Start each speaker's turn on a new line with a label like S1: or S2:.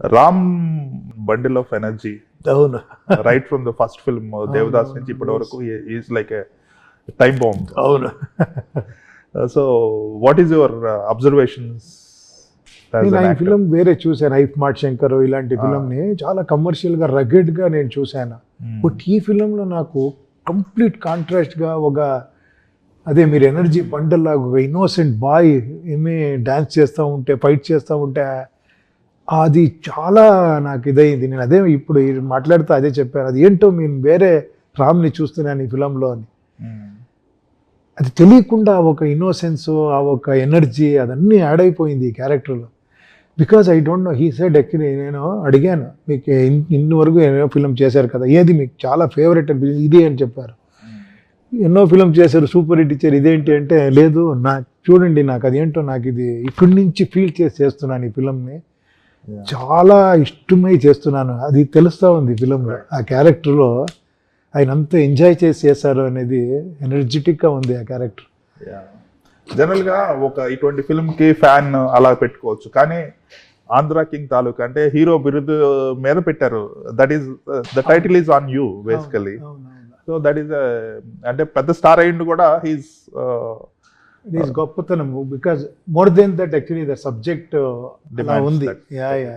S1: Ram bundle of energy.
S2: అవును.
S1: Right from the first film Devadas నుంచి ఇప్పటి వరకు ఈజ్ లైక్ టైం బాంబ్
S2: అవును.
S1: So what is your observations
S2: నేను film వేరే చూశాను ఐఫ్ మాట్ శంకర్ ఇలాంటి
S1: Ah.
S2: ఫిలిం ని చాలా కమర్షియల్గా రగెడ్గా నేను చూశాను.
S1: Hmm.
S2: బట్ ఈ ఫిలింలో నాకు కంప్లీట్ కాంట్రాస్ట్గా ఒక అదే మీరు ఎనర్జీ బండల్ లాగా ఒక ఇన్నోసెంట్ బాయ్ ఏమి డాన్స్ చేస్తూ ఉంటే ఫైట్ చేస్తూ ఉంటే అది చాలా నాకు ఇదైంది. నేను అదే ఇప్పుడు మాట్లాడుతూ అదే చెప్పాను. అది ఏంటో నేను వేరే రామ్ని చూస్తున్నాను ఈ ఫిలంలో అని. అది తెలియకుండా ఒక ఇన్నోసెన్స్ ఆ ఒక ఎనర్జీ అదన్నీ యాడ్ అయిపోయింది ఈ క్యారెక్టర్లో because I don't know he said actually నేను అడిగాను మీకు ఇన్- ఇన్ని వరకు ఎన్నో ఫిలిం చేశారు కదా? ఏది మీకు చాలా ఫేవరెట్ అనిపించింది ఇది అని చెప్పారు. ఎన్నో ఫిలిం చేశారు సూపర్ హిట్ ఇచ్చారు ఇదేంటి అంటే లేదు నా చూడండి నాకు అదేంటో నాకు ఇది ఇక్కడి నుంచి ఫీల్ చేసి చేస్తున్నాను ఈ ఫిలింని. చాలా ఇష్టమై చేస్తున్నాను. అది తెలుస్తూ ఉంది ఫిలింలో. ఆ క్యారెక్టర్లో ఆయన అంత ఎంజాయ్ చేసి చేశారు అనేది ఎనర్జెటిక్గా ఉంది ఆ క్యారెక్టర్.
S1: జనరల్గా ఒక ఇటువంటి ఫిల్మ్కి ఫ్యాన్ అలా పెట్టుకోవచ్చు. కానీ ఆంధ్ర కింగ్ తాలూకా అంటే హీరో బిరుదు మీద పెట్టారు. That is the title is on you basically so that is అంటే పెద్ద స్టార్ అయ్యిండు కూడా హీస్
S2: ఇట్ ఈస్ గొప్పతనం because more than that actually the subject ఉంది. Yeah yeah